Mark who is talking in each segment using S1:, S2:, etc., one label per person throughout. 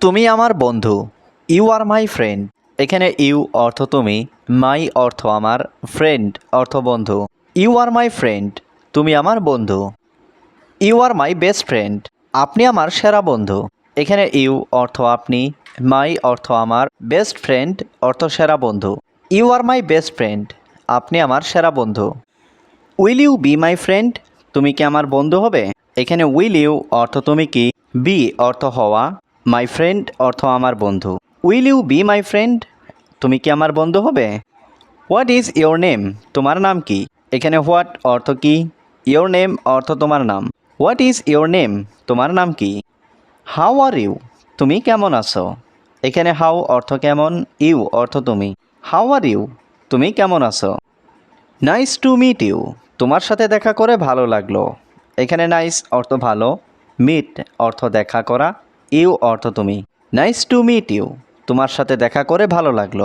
S1: তুমি আমার বন্ধু। ইউ আর মাই ফ্রেন্ড এখানে ইউ অর্থ তুমি মাই অর্থ আমার ফ্রেন্ড অর্থ বন্ধু। ইউ আর মাই ফ্রেন্ড তুমি আমার বন্ধু। You are my best friend আপনি আমার সেরা বন্ধু। এখানে ইউ অর্থ আপনি মাই অর্থ আমার বেস্ট ফ্রেন্ড অর্থ সেরা বন্ধু। You are my best friend আপনি আমার সেরা বন্ধু। Will you be my friend তুমি কি আমার বন্ধু হবে? এখানে উইল ইউ অর্থ তুমি কি? বি অর্থ হওয়া। মাই ফ্রেন্ড অর্থ আমার বন্ধু। Will you be my friend তুমি কি আমার বন্ধু হবে? হোয়াট ইজ ইয়োর নেম তোমার নাম কি? এখানে হোয়াট অর্থ কি? ইয়োর নেম অর্থ তোমার নাম। হোয়াট ইজ ইয়োর নেম তোমার নাম কি? হাউ আর ইউ তুমি কেমন আছো? এখানে হাউ অর্থ কেমন? ইউ অর্থ তুমি। হাউ আর ইউ তুমি কেমন আছো? নাইস টু মিট ইউ তোমার সাথে দেখা করে ভালো লাগল। এখানে নাইস অর্থ ভালো। মিট অর্থ দেখা করা। ইউ অর্থ তুমি। Nice to meet you. তোমার সাথে দেখা করে ভালো লাগল।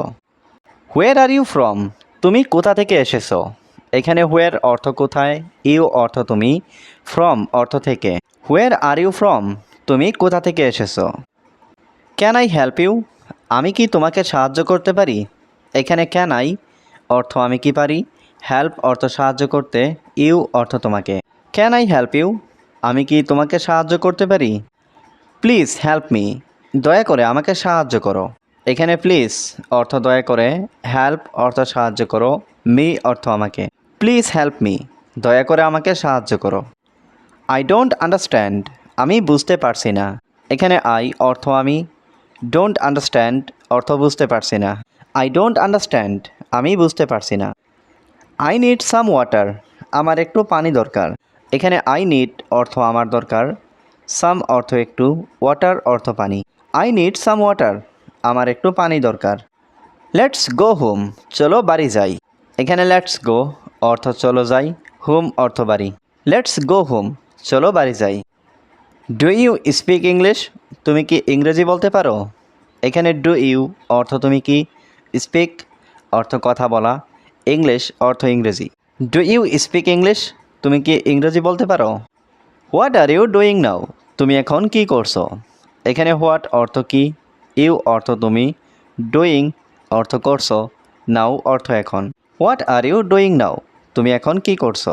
S1: Where are you from? তুমি কোথা থেকে এসেছ? এখানে হোয়ার অর্থ কোথায়? ইউ অর্থ তুমি। ফ্রম অর্থ থেকে। Where are you from? তুমি কোথা থেকে এসেছ? Can I help you? আমি কি তোমাকে সাহায্য করতে পারি? এখানে ক্যান আই? অর্থ আমি কি পারি? হেল্প অর্থ সাহায্য করতে। ইউ অর্থ তোমাকে। Can I help you? আমি কি তোমাকে সাহায্য করতে পারি? প্লিজ হেল্প মি দয়া করে আমাকে সাহায্য করো। এখানে প্লিজ অর্থ দয়া করে হেল্প অর্থ সাহায্য করো মি অর্থ আমাকে। প্লিজ হেল্প মি দয়া করে আমাকে সাহায্য করো। আই ডোন্ট আন্ডারস্ট্যান্ড আমি বুঝতে পারছি না। এখানে আই অর্থ আমি। ডোন্ট আন্ডারস্ট্যান্ড অর্থ বুঝতে পারছি না। আই ডোন্ট আন্ডারস্ট্যান্ড আমি বুঝতে পারছি না। আই নিড সাম ওয়াটার আমার একটু পানি দরকার। এখানে আই নিড অর্থ আমার দরকার। সাম অর্থ একটু ওয়াটার অর্থ পানি। আই নিড সাম ওয়াটার আমার একটু পানি দরকার। লেটস গো হোম চলো বাড়ি যাই। এখানে লেটস গো অর্থ চলো যাই হোম অর্থ বাড়ি। লেটস গো হোম চলো বাড়ি যাই। ডু ইউ স্পিক ইংলিশ তুমি কি ইংরেজি বলতে পারো? এখানে ডু ইউ অর্থ তুমি কি? স্পিক অর্থ কথা বলা। ইংলিশ অর্থ ইংরেজি। ডু ইউ স্পিক ইংলিশ তুমি কি ইংরেজি বলতে পারো? What are you doing now তুমি এখন কি করছ? এখানে হোয়াট অর্থ কি? ইউ অর্থ তুমি ডুইং অর্থ করছ নাও অর্থ এখন। What are you doing now তুমি এখন কি করছ?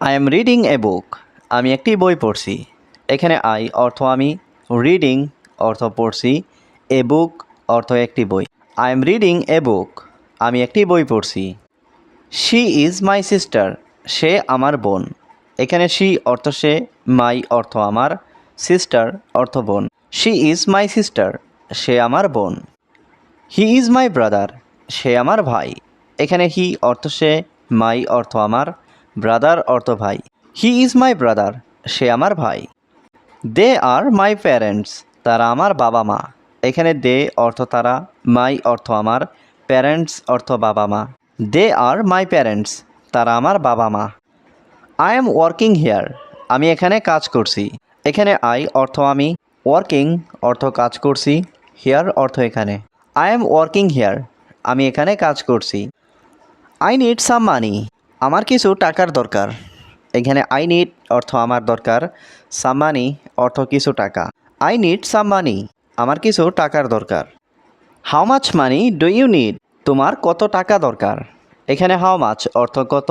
S1: I am reading a book আমি একটি বই পড়ছি। এখানে আই অর্থ আমি রিডিং অর্থ পড়ছি এ বুক অর্থ একটি বই। I am reading a book আমি একটি বই পড়ছি। শি ইজ মাই সিস্টার সে আমার বোন। এখানে শি অর্থ সে মাই অর্থ আমার সিস্টার অর্থ বোন। শি ইজ মাই সিস্টার সে আমার বোন। হি ইজ মাই ব্রাদার সে আমার ভাই। এখানে হি অর্থ সে মাই অর্থ আমার ব্রাদার অর্থ ভাই। হি ইজ মাই ব্রাদার সে আমার ভাই। দে আর মাই প্যারেন্টস তারা আমার বাবা মা। এখানে দে অর্থ তারা মাই অর্থ আমার প্যারেন্টস অর্থ বাবা মা। দে আর মাই প্যারেন্টস তারা আমার বাবা মা। আই এম ওয়ার্কিং হেয়ার আমি এখানে কাজ করছি। এখানে আই অর্থ আমি ওয়ার্কিং অর্থ কাজ করছি। হেয়ার অর্থ এখানে। আই এম ওয়ার্কিং হেয়ার আমি এখানে কাজ করছি। আই নিড সাম মানি আমার কিছু টাকার দরকার। এখানে আই নিড অর্থ আমার দরকার। সাম মানি অর্থ কিছু টাকা। আই নিড সাম মানি আমার কিছু টাকার দরকার। How much money do you need তোমার কত টাকা দরকার? এখানে হাউ মাছ অর্থ কত?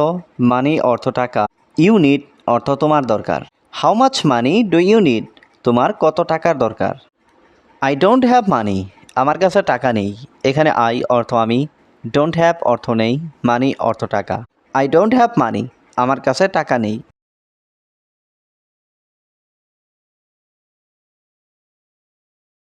S1: মানি অর্থ টাকা। ইউ নিড অর্থ তোমার দরকার। How much money do you need তোমার কত টাকার দরকার? আই ডোন্ট হ্যাভ মানি আমার কাছে টাকা নেই। এখানে আই অর্থ আমি। ডোন্ট হ্যাভ অর্থ নেই। মানি অর্থ টাকা। আই ডোন্ট হ্যাভ মানি আমার কাছে টাকা নেই।